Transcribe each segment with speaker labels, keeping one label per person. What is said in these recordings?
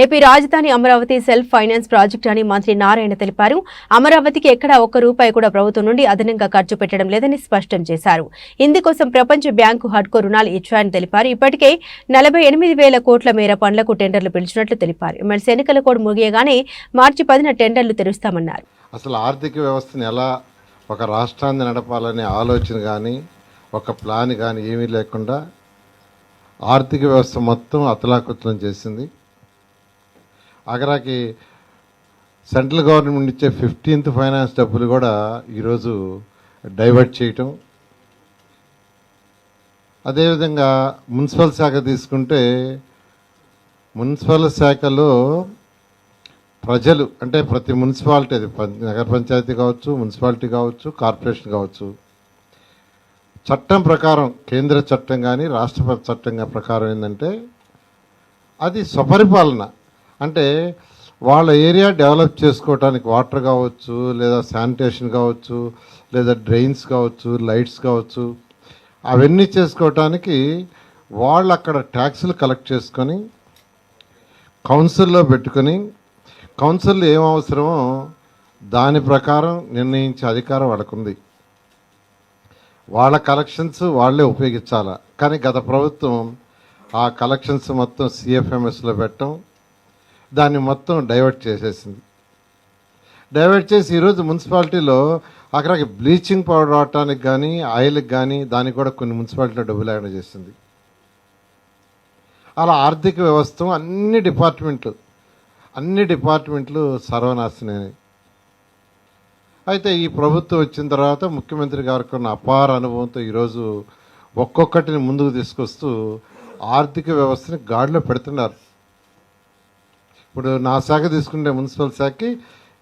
Speaker 1: AP రాజధాని Amaravati self finance project అని మంత్రి నారాయణ తెలిపారు. అమరావతికి ఎక్కడా ఒక్క రూపాయి కూడా ప్రభుత్వం నుండి అదనంగా ఖర్చు పెట్టడం లేదని స్పష్టం చేశారు. ఇందుకోసం ప్రపంచ బ్యాంకు హడ్కో రుణాలు ఇచ్చాయని తెలిపారు. ఇప్పటికే నలభై ఎనిమిది వేల కోట్ల మేర పనులకు టెండర్లు పిలిచినట్లు తెలిపారు. ఎమ్మెల్సీ ఎన్నికల కోడ్ ముగియగానే మార్చి పదిన టెండర్లు తెరుస్తామన్నారు.
Speaker 2: అసలు ఆర్థిక వ్యవస్థను ఎలా ఒక రాష్ట్రాన్ని నడపాలనే ఆలోచన కానీ ఒక ప్లాన్ కానీ ఏమీ లేకుండా ఆర్థిక వ్యవస్థ మొత్తం అతలాకుతలం చేసింది. ఆఖరాకి సెంట్రల్ గవర్నమెంట్ ఇచ్చే ఫిఫ్టీన్త్ ఫైనాన్స్ డబ్బులు కూడా ఈరోజు డైవర్ట్ చేయటం. అదేవిధంగా మున్సిపల్ శాఖ తీసుకుంటే మున్సిపల్ శాఖలో ప్రజలు అంటే ప్రతి మున్సిపాలిటీ అది నగర పంచాయతీ కావచ్చు మున్సిపాలిటీ కావచ్చు కార్పొరేషన్ కావచ్చు చట్టం ప్రకారం కేంద్ర చట్టం కానీ రాష్ట్ర చట్టంగా ప్రకారం ఏంటంటే అది స్వపరిపాలన. అంటే వాళ్ళ ఏరియా డెవలప్ చేసుకోవటానికి వాటర్ కావచ్చు లేదా శానిటేషన్ కావచ్చు లేదా డ్రైన్స్ కావచ్చు లైట్స్ కావచ్చు అవన్నీ చేసుకోవటానికి వాళ్ళు అక్కడ ట్యాక్సులు కలెక్ట్ చేసుకొని కౌన్సిల్లో పెట్టుకొని కౌన్సిల్ ఏం అవసరమో దాని ప్రకారం నిర్ణయించే అధికారం వాళ్ళకుంది. వాళ్ళ కలెక్షన్స్ వాళ్ళే ఉపయోగించాలా? కానీ గత ప్రభుత్వం ఆ కలెక్షన్స్ మొత్తం సిఎఫ్ఎంఎస్లో పెట్టడం దాన్ని మొత్తం డైవర్ట్ చేసేసింది. డైవర్ట్ చేసి ఈరోజు మున్సిపాలిటీలో అక్కడికి బ్లీచింగ్ పౌడర్ వాడటానికి కానీ ఆయిల్కి కానీ దానికి కూడా కొన్ని మున్సిపాలిటీలో డబ్బులు లేకుండా చేసింది. అలా ఆర్థిక వ్యవస్థ అన్ని డిపార్ట్మెంట్లు అన్ని డిపార్ట్మెంట్లు సర్వనాశనమే అయితే ఈ ప్రభుత్వం వచ్చిన తర్వాత ముఖ్యమంత్రి గారికి ఉన్న అపార అనుభవంతో ఈరోజు ఒక్కొక్కటిని ముందుకు తీసుకొస్తూ ఆర్థిక వ్యవస్థని గాడిలో పెడుతున్నారు. ఇప్పుడు నా శాఖ తీసుకుంటే మున్సిపల్ శాఖకి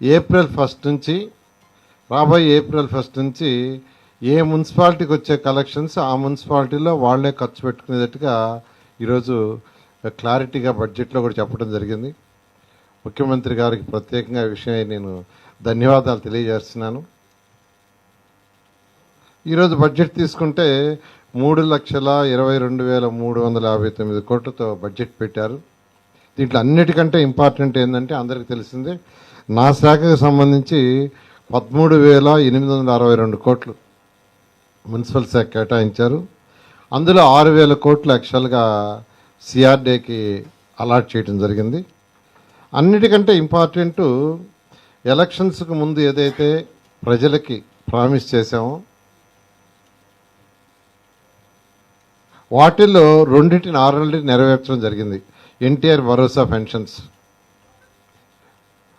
Speaker 2: ఏప్రిల్ ఫస్ట్ నుంచి రాబోయే ఏప్రిల్ ఫస్ట్ నుంచి ఏ మున్సిపాలిటీకి వచ్చే కలెక్షన్స్ ఆ మున్సిపాలిటీలో వాళ్ళే ఖర్చు పెట్టుకునేటట్టుగా ఈరోజు క్లారిటీగా బడ్జెట్లో కూడా చెప్పడం జరిగింది. ముఖ్యమంత్రి గారికి ప్రత్యేకంగా విషయం నేను ధన్యవాదాలు తెలియజేస్తున్నాను. ఈరోజు బడ్జెట్ తీసుకుంటే మూడు లక్షల ఇరవై రెండు వేల మూడు వందల యాభై తొమ్మిది కోట్లతో బడ్జెట్ పెట్టారు. దీంట్లో అన్నిటికంటే ఇంపార్టెంట్ ఏంటంటే అందరికీ తెలిసిందే నా శాఖకు సంబంధించి పదమూడు వేల ఎనిమిది వందల అరవై రెండు కోట్లు మున్సిపల్ శాఖ కేటాయించారు. అందులో ఆరు వేల కోట్లు యాక్చువల్గా సిఆర్డేకి అలాట్ చేయడం జరిగింది. అన్నిటికంటే ఇంపార్టెంట్ ఎలక్షన్స్కి ముందు ఏదైతే ప్రజలకి ప్రామిస్ చేశామో వాటిల్లో రెండింటిని ఆరు నెరవేర్చడం జరిగింది. ఎన్టీఆర్ భరోసా పెన్షన్స్